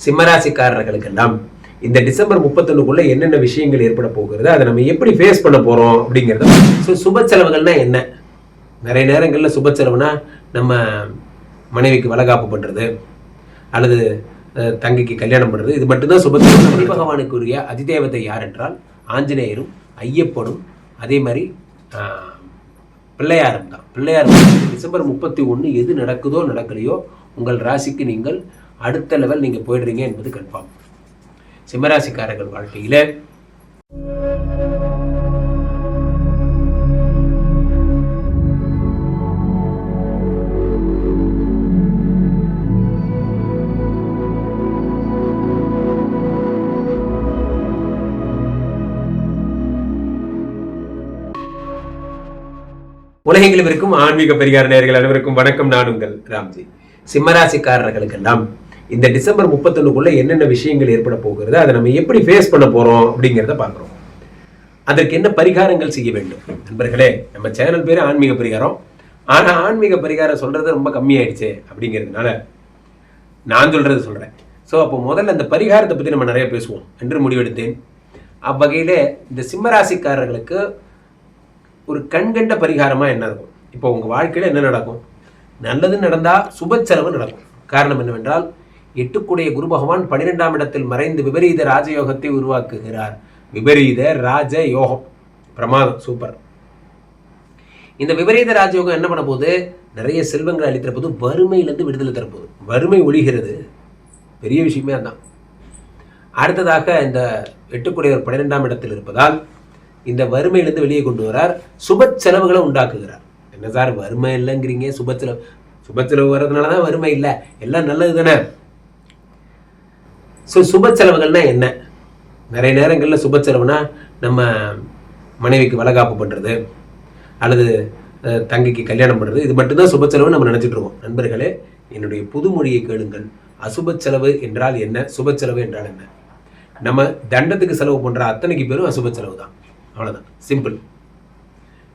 சிம்மராசிக்காரர்களுக்கெல்லாம் இந்த டிசம்பர் முப்பத்தொன்னுக்குள்ள என்னென்ன விஷயங்கள் ஏற்பட போகிறது அதை நம்ம எப்படி ஃபேஸ் பண்ண போறோம் அப்படிங்கிறத ஸோ சுப செலவுகள்னா என்ன? நிறைய நேரங்களில் சுப செலவுனா நம்ம மனைவிக்கு வளகாப்பு பண்ணுறது அல்லது தங்கைக்கு கல்யாணம் பண்ணுறது இது மட்டும்தான் சுப செலவு. பகவானுக்குரிய அதிதேவதை யார் என்றால் ஆஞ்சநேயரும் ஐயப்பனும் அதே மாதிரி பிள்ளையாரும் தான். பிள்ளையார் டிசம்பர் முப்பத்தி ஒன்று எது நடக்குதோ நடக்கலையோ உங்கள் ராசிக்கு நீங்கள் அடுத்த லெவல் நீங்கள் போயிடுறீங்க என்பது கன்ஃபார்ம் சிம்மராசிக்காரர்கள் வாழ்க்கையில் உலகெங்கிலும் இருக்கும் ஆன்மீக பரிகார நேர்கள் அனைவருக்கும் வணக்கம். நான் உங்கள் ராம்ஜி. சிம்மராசிக்காரர்களுக்கெல்லாம் இந்த டிசம்பர் முப்பத்தொன்னுக்குள்ள என்னென்ன விஷயங்கள் ஏற்பட போகிறது அதை நம்ம எப்படி ஃபேஸ் பண்ண போறோம் அப்படிங்கிறத பார்க்குறோம். அதற்கு என்ன பரிகாரங்கள் செய்ய வேண்டும்? நண்பர்களே நம்ம சேனல் பேர் ஆன்மீக பரிகாரம். ஆனால் ஆன்மீக பரிகாரம் சொல்றது ரொம்ப கம்மியாயிடுச்சு அப்படிங்கிறதுனால நான் சொல்றது சொல்றேன். ஸோ அப்போ முதல்ல அந்த பரிகாரத்தை பற்றி நம்ம நிறைய பேசுவோம் என்று முடிவெடுத்தேன். அவ்வகையிலே இந்த சிம்மராசிக்காரர்களுக்கு ஒரு கண்கண்ட பரிகாரமாக என்ன இருக்கும்? இப்போ உங்கள் வாழ்க்கையில் என்ன நடக்கும்? நல்லது நடந்தால் சுப செலவு நடக்கும். காரணம் என்னவென்றால் எட்டுக்குடைய குரு பகவான் பன்னிரெண்டாம் இடத்தில் மறைந்து விபரீத ராஜயோகத்தை உருவாக்குகிறார். விபரீத ராஜ யோகம் பிரமாதம் சூப்பர். இந்த விபரீத ராஜயோகம் என்ன பண்ண போது நிறைய செல்வங்களை அளித்திற போது வறுமையிலிருந்து விடுதலை தரப்போது வறுமை ஒழிகிறது. பெரிய விஷயமே அதான் அடுத்ததாக இந்த எட்டுக்குடையவர் பன்னிரெண்டாம் இடத்தில் இருப்பதால் இந்த வறுமையிலிருந்து வெளியே கொண்டு வரார். சுப செலவுகளை உண்டாக்குகிறார். என்ன சார் வறுமை இல்லைங்கிறீங்க. சுப செலவு சுப செலவு வர்றதுனால தான் வறுமை இல்லை. எல்லாம் நல்லது தானே ஸோ சுப செலவுகள்னா என்ன? நிறைய நேரங்களில் சுப செலவுனா நம்ம மனைவிக்கு வளகாப்பு பண்ணுறது அல்லது தங்கைக்கு கல்யாணம் பண்ணுறது இது மட்டும்தான் சுப செலவு நம்ம நினச்சிட்ருவோம் இருக்கோம். நண்பர்களே என்னுடைய புதுமொழியை கேளுங்கள். அசுப செலவு என்றால் என்ன? சுப செலவு என்றால் என்ன? நம்ம தண்டத்துக்கு செலவு பண்ணுற அத்தனைக்கு பேரும் அசுப செலவு தான். அவ்வளோதான் சிம்பிள்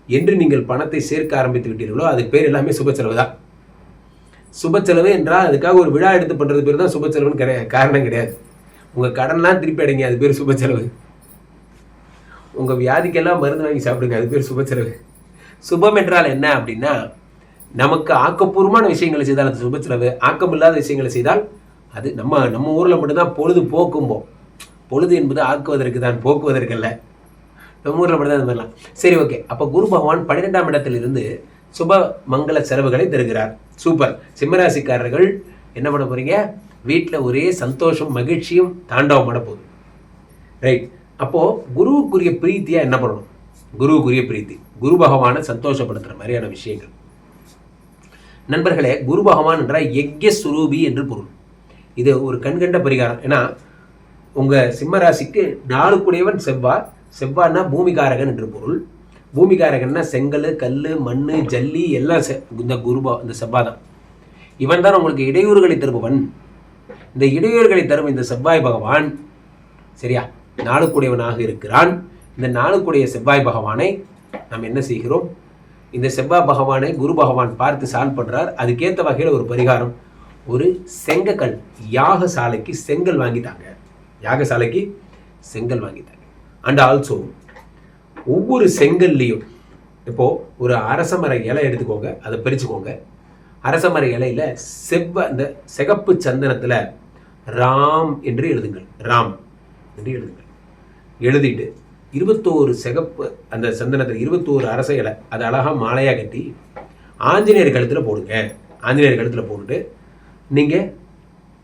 என்று நீங்கள் பணத்தை சேர்க்க ஆரம்பித்து விட்டீர்களோ அதுக்கு பேர் எல்லாமே சுப செலவு தான். சுப செலவு என்றால் அதுக்காக ஒரு விழா எடுத்து பண்ணுறது பேர் தான் சுப செலவுன்னு கிடையாது. காரணம் கிடையாது. உங்கள் கடன்லாம் திருப்பி அடைங்க அது பேர் சுப செலவு. உங்கள் வியாதிக்கெல்லாம் மருந்து வாங்கி சாப்பிடுங்க அது பேர் சுப செலவு. சுபம் என்றால் என்ன அப்படின்னா நமக்கு ஆக்கப்பூர்வமான விஷயங்களை செய்தால் அது சுப செலவு. ஆக்கம் இல்லாத விஷயங்களை செய்தால் அது நம்ம நம்ம ஊரில் மட்டும்தான் பொழுது போக்கும்போம். பொழுது என்பது ஆக்குவதற்கு தான் போக்குவதற்கு அல்ல. நம்ம ஊரில் மட்டும்தான் அந்த மாதிரிலாம். சரி ஓகே. அப்போ குரு பகவான் பன்னிரெண்டாம் இடத்திலிருந்து சுப மங்கள செலவுகளை தருகிறார். சூப்பர். சிம்மராசிக்காரர்கள் என்ன பண்ண போறீங்க? வீட்டில் ஒரே சந்தோஷம் மகிழ்ச்சியும் தாண்டவம் போகுது. ரைட் அப்போது குருவுக்குரிய பிரீத்தியாக என்ன பண்ணணும்? குருவுக்குரிய பிரீத்தி. குரு பகவானை சந்தோஷப்படுத்துகிற மாதிரியான விஷயங்கள். நண்பர்களே குரு பகவான் என்றால் யக்ய சுரூபி என்று பொருள். இது ஒரு கண்கண்ட பரிகாரம். ஏன்னா உங்கள் சிம்ம ராசிக்கு நாளுக்குடையவன் செவ்வா. செவ்வாய்னா பூமிகாரகன் என்று பொருள். பூமிகாரகன்னா செங்கல் கல் மண் ஜல்லி எல்லாம் செ- இந்த குருபா இந்த செவ்வாய் தான் இவன் தான் உங்களுக்கு இடையூறுகளை தருபவன். இந்த இடையூறுகளை தரும் இந்த செவ்வாய் பகவான் சரியா? நாளுக்குடையவனாக இருக்கிறான். இந்த நாளுக்குடைய செவ்வாய் பகவானை நாம் என்ன செய்கிறோம்? இந்த செவ்வாய் பகவானை குரு பகவான் பார்த்து சால்வ் பண்ணுறார் அதுக்கேற்ற வகையில் ஒரு பரிகாரம். ஒரு செங்கக்கல் யாகசாலைக்கு செங்கல் வாங்கிட்டாங்க யாகசாலைக்கு செங்கல் வாங்கிட்டாங்க அண்ட் ஆல்சோ ஒவ்வொரு செங்கல்லையும் இப்போது ஒரு அரசமர இலை எடுத்துக்கோங்க அதை பிரிச்சுக்கோங்க. அரசமர இலையில செவ்வ அந்த சிகப்பு சந்தனத்தில் ராம் என்று எழுதுங்கள். ராம் என்று எழுதுங்கள். எழுதிட்டு இருபத்தோரு சிகப்பு அந்த சந்தனத்தில் இருபத்தோரு அரச இலை அதை அழகாக மாலையாக கட்டி ஆஞ்சநேயர் கழுத்தில் போடுங்க. ஆஞ்சநேயர் கழுத்தில் போட்டுட்டு நீங்கள்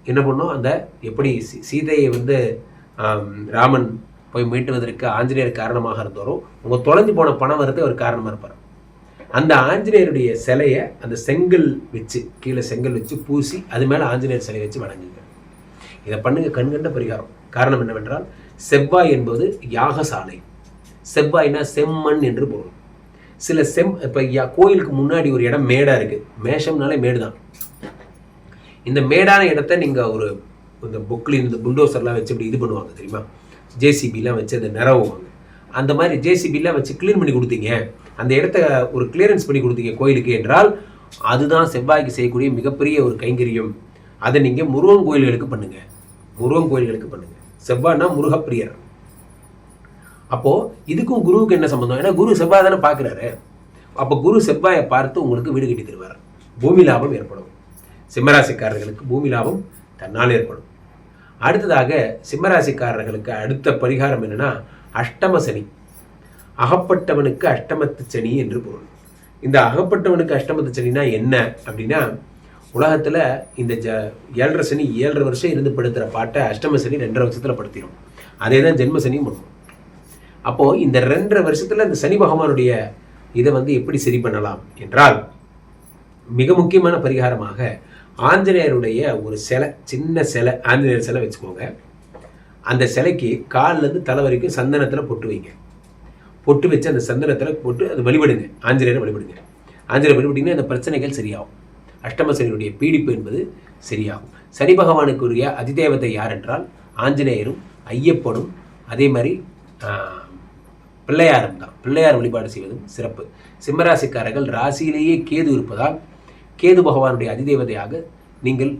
என்ன பண்ணோம் அந்த எப்படி சீ- சீதையை வந்து ராமன் போய் மீட்டுவதற்கு ஆஞ்சநேயர் காரணமாக இருந்தாரோ உங்கள் தொலைஞ்சு போன பணம் வரது அவர் காரணமாக இருப்பார். அந்த ஆஞ்சநேயருடைய சிலையை அந்த செங்கல் வச்சு கீழே செங்கல் வச்சு பூசி அது மேலே ஆஞ்சநேயர் சிலையை வச்சு வணங்குங்க. இதை பண்ணுங்க கண்கண்ட பரிகாரம். காரணம் என்னவென்றால் செவ்வாய் என்பது யாகசாலை. செவ்வாய்னா செம்மண் என்று பொருள். சில செம் இப்போ கோயிலுக்கு முன்னாடி ஒரு இடம் மேடா இருக்கு. மேஷம்னாலே மேடு தான் இந்த மேடான இடத்த நீங்க ஒரு இந்த புக்லின் இந்த புல்டோசர்லாம் வச்சு இப்படி இது பண்ணுவாங்க தெரியுமா? ஜேசிபிலாம் வச்சு அதை நிறவுவாங்க. அந்த மாதிரி ஜேசிபிலாம் வச்சு க்ளீன் பண்ணி கொடுத்தீங்க. அந்த இடத்த ஒரு கிளியரன்ஸ் பண்ணி கொடுத்தீங்க கோயிலுக்கு என்றால் அதுதான் செவ்வாய்க்கு செய்யக்கூடிய மிகப்பெரிய ஒரு கைங்கரியம். அதை நீங்கள் முருகன் கோயில்களுக்கு பண்ணுங்கள் முருகன் கோயில்களுக்கு பண்ணுங்க. செவ்வாய்னா முருகப்பிரியர். அப்போது இதுக்கும் குருவுக்கு என்ன சம்மந்தம் ஏன்னா குரு செவ்வாய் தானே பார்க்குறாரு. அப்போ குரு செவ்வாயை பார்த்து உங்களுக்கு வீடு கட்டி தருவார். பூமி லாபம் ஏற்படும். சிம்மராசிக்காரர்களுக்கு பூமி லாபம் தன்னால் ஏற்படும். அடுத்ததாக சிம்மராசிக்காரர்களுக்கு அடுத்த பரிகாரம் என்னன்னா அஷ்டம சனி. அகப்பட்டவனுக்கு அஷ்டமத்து சனி என்று பொருள். இந்த அகப்பட்டவனுக்கு அஷ்டமத்து சனினா என்ன அப்படின்னா உலகத்தில் இந்த ஜ ஏழரை சனி ஏழரை வருஷம் இருந்து படுத்துகிற பாட்டை அஷ்டம சனி ரெண்டரை வருஷத்தில் படுத்திடும் அதே தான் ஜென்ம சனியும் பண்ணும். அப்போது இந்த ரெண்டரை வருஷத்தில் இந்த சனி பகவானுடைய இதை வந்து எப்படி சரி பண்ணலாம் என்றால் மிக முக்கியமான பரிகாரமாக ஆஞ்சநேயருடைய ஒரு சிலை சின்ன சிலை ஆஞ்சநேயர் சிலை வச்சுக்கோங்க. அந்த சிலைக்கு கால்லேருந்து தலை வரைக்கும் சந்தனத்தில் பொட்டு வைங்க. பொட்டு வச்சு அந்த சந்தனத்தில் போட்டு அது வழிபடுங்க. ஆஞ்சநேயரை வழிபடுங்க. ஆஞ்சநேயர் வழிபட்டிங்கன்னா அந்த பிரச்சனைகள் சரியாகும். அஷ்டமசனியுடைய பீடிப்பு என்பது சரியாகும். சனி பகவானுக்குரிய அதிதேவதை யார் என்றால் ஆஞ்சநேயரும் ஐயப்பனும் அதே மாதிரி பிள்ளையாரும் தான். பிள்ளையார் வழிபாடு செய்வதும் சிறப்பு. சிம்மராசிக்காரர்கள் ராசியிலேயே கேது இருப்பதால் கேது பகவானுடைய அதிதேவதையாக நீங்கள்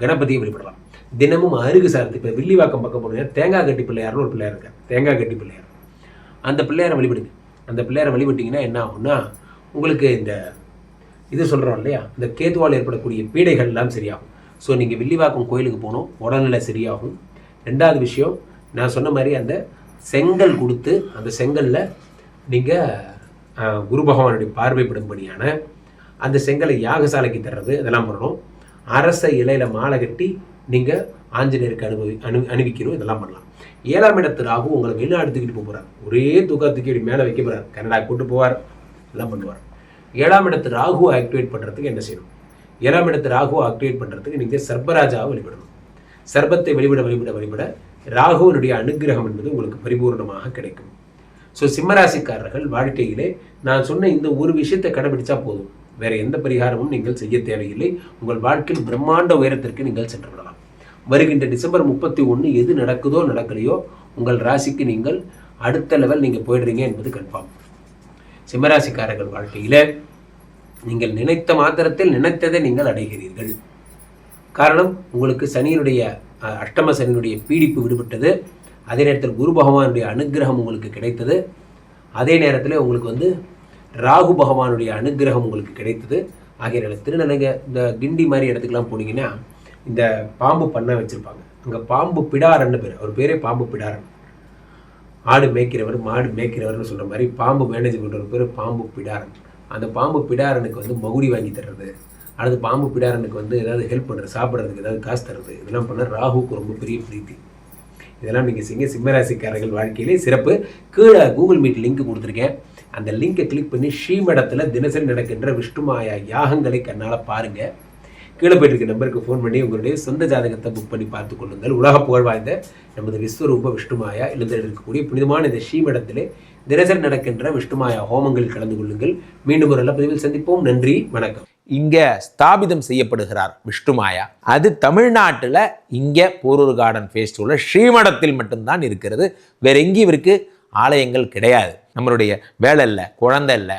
கணபதியை வழிபடலாம். தினமும் அருகு சார்ந்து இப்போ வில்லிவாக்கம் பக்கம் போனீங்கன்னா தேங்காய் கட்டி பிள்ளையார்னு ஒரு பிள்ளையார் இருக்கார். தேங்காய் கட்டி பிள்ளையார். அந்த பிள்ளையாரை வழிபடுங்க. அந்த பிள்ளையாரை வழிபட்டிங்கன்னா என்ன ஆகும்னா உங்களுக்கு இந்த இது சொல்கிறோம் இல்லையா? இந்த கேதுவால் ஏற்படக்கூடிய பீடைகள் எல்லாம் சரியாகும். ஸோ நீங்கள் வில்லிவாக்கம் கோயிலுக்கு போகணும் உடல்நிலை சரியாகும். ரெண்டாவது விஷயம் நான் சொன்ன மாதிரி அந்த செங்கல் கொடுத்து அந்த செங்கல்ல நீங்கள் குரு பகவானுடைய பார்வைப்படும்படியான அந்த செங்கலை யாகசாலைக்கு தர்றது இதெல்லாம் பண்ணணும். அரச இலையில் மாலை கட்டி நீங்கள் ஆஞ்சநேயருக்கு அனுபவி அனு அணிவிக்கணும் இதெல்லாம் பண்ணலாம். ஏழாம் இடத்து ராகு உங்களை வெளிநாடு தூக்கிட்டு போக போகிறார் ஒரே தூக்கா தூக்கி மேலே வைக்க போகிறார் கனடா கூட்டு போவார். எல்லாம் பண்ணுவார். ஏழாம் இடத்து ராகுவை ஆக்டிவேட் பண்ணுறதுக்கு என்ன செய்யணும்? ஏழாம் இடத்து ராகுவை ஆக்டிவேட் பண்ணுறதுக்கு நீங்கள் சர்பராஜாவை வழிபடணும். சர்பத்தை வழிபட வழிபட வழிபட ராகுவனுடைய அனுக்கிரகம் என்பது உங்களுக்கு பரிபூர்ணமாக கிடைக்கும். ஸோ சிம்மராசிக்காரர்கள் வாழ்க்கையிலே நான் சொன்ன இந்த ஒரு விஷயத்தை கடைபிடிச்சா போதும். வேற எந்த பரிகாரமும் நீங்கள் செய்ய தேவையில்லை. உங்கள் வாழ்க்கையில் பிரம்மாண்ட உயரத்திற்கு நீங்கள் சென்று விடலாம். வருகின்ற டிசம்பர் முப்பத்தி ஒன்று எது நடக்குதோ நடக்கலையோ உங்கள் ராசிக்கு நீங்கள் அடுத்த லெவல் நீங்கள் போயிடுறீங்க என்பது கன்ஃபார்ம் சிம்மராசிக்காரர்கள் வாழ்க்கையில் நீங்கள் நினைத்த மாத்திரத்தில் நினைத்ததை நீங்கள் அடைகிறீர்கள். காரணம் உங்களுக்கு சனியினுடைய அஷ்டம சனியினுடைய பீடிப்பு விடுபட்டது. அதே நேரத்தில் குரு பகவானுடைய அனுக்கிரகம் உங்களுக்கு கிடைத்தது. அதே நேரத்தில் உங்களுக்கு வந்து ராகு பகவானுடைய அனுக்கிரகம் உங்களுக்கு கிடைத்தது. ஆகிய திருநெல்வேலி இந்த கிண்டி மாதிரி இடத்துக்குலாம் போனீங்கன்னா இந்த பாம்பு பண்ணை வச்சுருப்பாங்க. அங்கே பாம்பு பிடாரன்னு பேர். அவர் பேரே பாம்பு பிடாரன். ஆடு மேய்க்கிறவர் மாடு மேய்க்கிறவர்னு சொல்கிற மாதிரி பாம்பு மேனேஜ் பண்ணுற பேர் பாம்பு பிடாரன். அந்த பாம்பு பிடாரனுக்கு வந்து மகுடி வாங்கி தர்றது. அடுத்து பாம்பு பிடாரனுக்கு வந்து ஏதாவது ஹெல்ப் பண்ணுறது சாப்பிட்றதுக்கு ஏதாவது காசு தர்றது. இதெல்லாம் பண்ண ராகுக்கு ரொம்ப பெரிய பிரீத்தி. இதெல்லாம் நீங்கள் செய்ய சிம்மராசிக்காரர்கள் வாழ்க்கையிலே சிறப்பு. கீழே கூகுள் மீட் லிங்க் கொடுத்துருக்கேன். அந்த லிங்கை கிளிக் பண்ணி ஸ்ரீமடத்தில் தினசரி நடக்கின்ற விஷ்ணுமாயா யாகங்களை கண்ணால் பாருங்கள் கீழே போயிட்டு இருக்க நம்பருக்கு ஃபோன் பண்ணி உங்களுடைய சொந்த ஜாதகத்தை புக் பண்ணி பார்த்து கொள்ளுங்கள். உலக புகழ் வாய்ந்த நமது விஸ்வரூப விஷ்ணுமாயா இல்லத்தில் இருக்கக்கூடிய புனிதமான இந்த ஸ்ரீமடத்திலே தினசரி நடக்கின்ற விஷ்ணுமாயா ஹோமங்களில் கலந்து கொள்ளுங்கள். மீண்டும் ஒரு நல்ல பதிவில் சந்திப்போம். நன்றி வணக்கம். இங்கே ஸ்தாபிதம் செய்யப்படுகிறார் விஷ்ணுமாயா. அது தமிழ்நாட்டில் இங்கே போரூர் கார்டன் ஃபேஸ்டிவலில் ஸ்ரீமடத்தில் மட்டும்தான் இருக்கிறது. வேற எங்கேயும் இவருக்கு ஆலயங்கள் கிடையாது. நம்மளுடைய வேலை இல்லை குழந்தை இல்லை